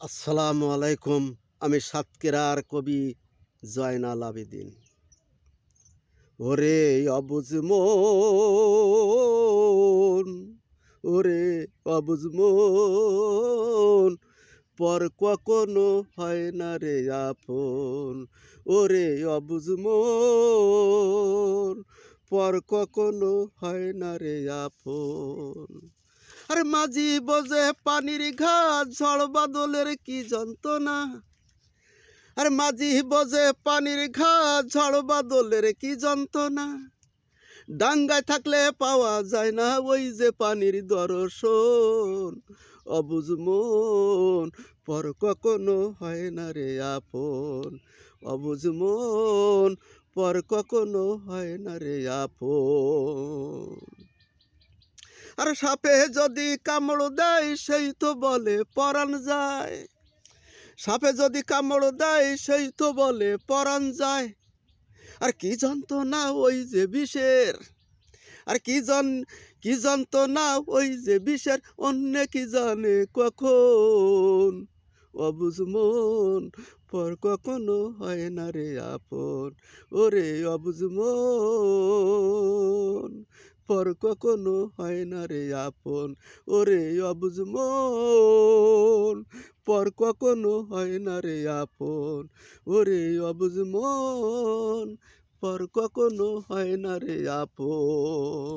আসসালামু আলাইকুম, আমি সাতকেরার কবি জয়নাল আবেদিন। ওরে অবুজ মন, ওরে অবুজ মন, পর কখনো হয় না রে আপন। ওরে অবুজ মন, পর কখনো হয় না রে আপন। আরে মাঝি বোঝে পানির ঘাট ঝড় বাদলের কি যন্ত্রণা? আর মাঝি বোঝে পানির ঘাট ঝড় বাদলের কি যন্ত্রণা? ডাঙ্গায় থাকলে পাওয়া যায় না ওই যে পানির দর্শন। অবুজ মন, পর কখনো হয় না রে আপন। অবুজ মন, পর কখনো হয় না রে আপন। আর সাপে যদি কামড় দেয়, সেই তো বলে পরাণ যায়। সাপে যদি কামড় দেয়, সেই তো বলে পরাণ যায়। আর কি যন্ত্রণা ওই যে বিষের? আর কি জন, কি যন্ত্রণা ওই যে বিষের? অন্য কি জানে কখন? অবুজ মন, পর কখনো হয় না রে আপন। ওরে অবুজ মন পর কখনো হয় না রে আপন ওরে অবুজ মন পর কখনো হয় না রে আপন ওরে অবুজ মন পর কখনো হয় না রে আপন